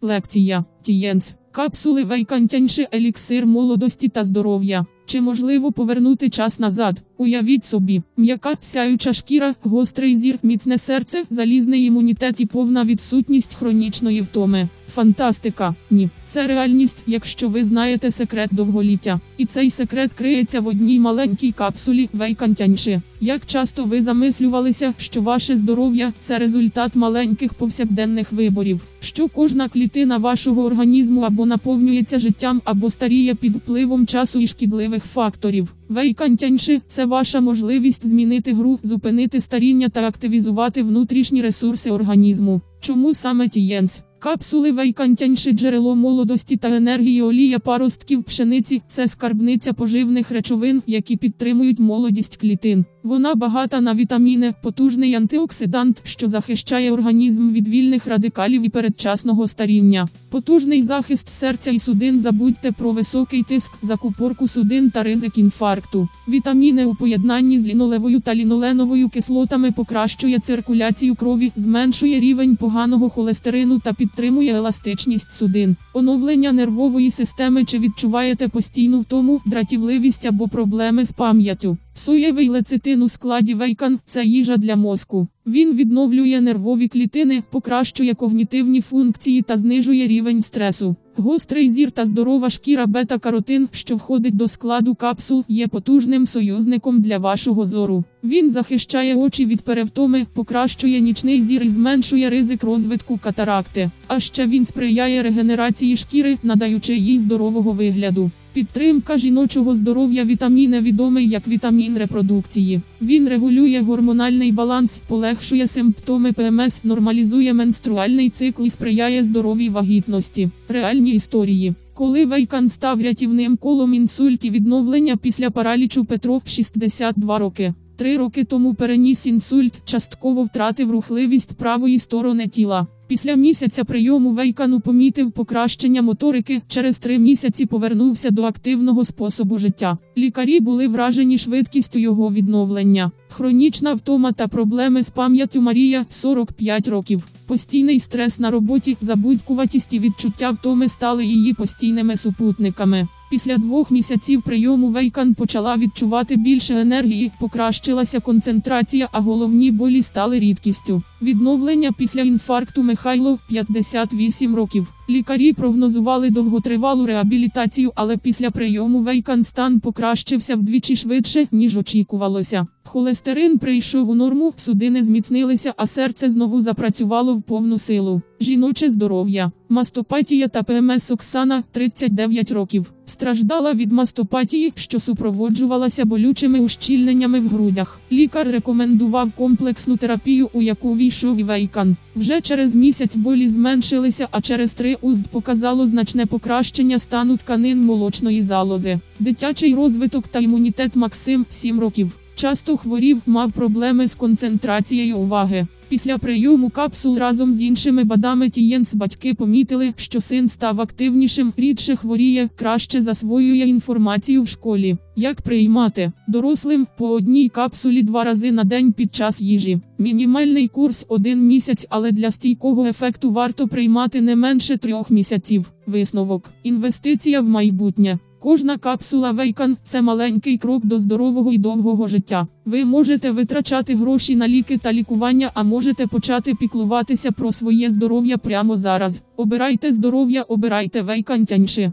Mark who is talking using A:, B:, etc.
A: Лекція Тієнс. Капсули Вейкантянши еліксир молодості та здоров'я. Чи можливо повернути час назад? Уявіть собі, м'яка, сяюча шкіра, гострий зір, міцне серце, залізний імунітет і повна відсутність хронічної втоми. Фантастика! Ні, це реальність, якщо ви знаєте секрет довголіття. І цей секрет криється в одній маленькій капсулі Вейкантянши. Як часто ви замислювалися, що ваше здоров'я це результат маленьких повсякденних виборів, що кожна клітина вашого організму або наповнюється життям, або старіє під впливом часу і шкідливих факторів. Вейкантянши це ваша можливість змінити гру, зупинити старіння та активізувати внутрішні ресурси організму. Чому саме Тієнс? Капсули Вейкантянши джерело молодості та енергії олія паростків пшениці це скарбниця поживних речовин, які підтримують молодість клітин. Вона багата на вітаміни, потужний антиоксидант, що захищає організм від вільних радикалів і передчасного старіння. Потужний захист серця і судин. Забудьте про високий тиск, закупорку судин та ризик інфаркту. Вітаміни у поєднанні з лінолевою та ліноленовою кислотами покращує циркуляцію крові, зменшує рівень поганого холестерину та підтримує еластичність судин. Оновлення нервової системи чи відчуваєте постійну втому, дратівливість або проблеми з пам'яттю. Соєвий лецитин у складі вейкан це їжа для мозку. Він відновлює нервові клітини, покращує когнітивні функції та знижує рівень стресу. Гострий зір та здорова шкіра бета-каротин, що входить до складу капсул, є потужним союзником для вашого зору. Він захищає очі від перевтоми, покращує нічний зір і зменшує ризик розвитку катаракти. А ще він сприяє регенерації шкіри, надаючи їй здорового вигляду. Підтримка жіночого здоров'я вітаміни відомий як вітамін репродукції. Він регулює гормональний баланс, полегшує симптоми ПМС, нормалізує менструальний цикл і сприяє здоровій вагітності. Реальні історії. Коли Вейкан став рятівним колом інсульті відновлення після паралічу Петро 62 роки. Три роки тому переніс інсульт, частково втратив рухливість правої сторони тіла. Після місяця прийому Вейкану помітив покращення моторики, через три місяці повернувся до активного способу життя. Лікарі були вражені швидкістю його відновлення. Хронічна втома та проблеми з пам'яттю Марія 45 років. Постійний стрес на роботі, забудькуватість і відчуття втоми стали її постійними супутниками. Після двох місяців прийому Вейкан почала відчувати більше енергії, покращилася концентрація, а головні болі стали рідкістю. Відновлення після інфаркту Михайло 58 років. Лікарі прогнозували довготривалу реабілітацію, але після прийому Вейкан стан покращився вдвічі швидше, ніж очікувалося. Холестерин прийшов у норму, судини зміцнилися, а серце знову запрацювало в повну силу. Жіноче здоров'я, мастопатія та ПМС Оксана 39 років. Страждала від мастопатії, що супроводжувалася болючими ущільненнями в грудях. Лікар рекомендував комплексну терапію, у яку війшов Вейкан. Вже через місяць болі зменшилися, а через три узд показало значне покращення стану тканин молочної залози. Дитячий розвиток та імунітет Максим 7 років. Часто хворів, мав проблеми з концентрацією уваги. Після прийому капсул разом з іншими бадами Тієнс батьки помітили, що син став активнішим, рідше хворіє, краще засвоює інформацію в школі. Як приймати дорослим по одній капсулі два рази на день під час їжі. Мінімальний курс один місяць, але для стійкого ефекту варто приймати не менше трьох місяців. Висновок: інвестиція в майбутнє. Кожна капсула Вейкан це маленький крок до здорового і довгого життя. Ви можете витрачати гроші на ліки та лікування, а можете почати піклуватися про своє здоров'я прямо зараз. Обирайте здоров'я, обирайте Вейкан Тяньши.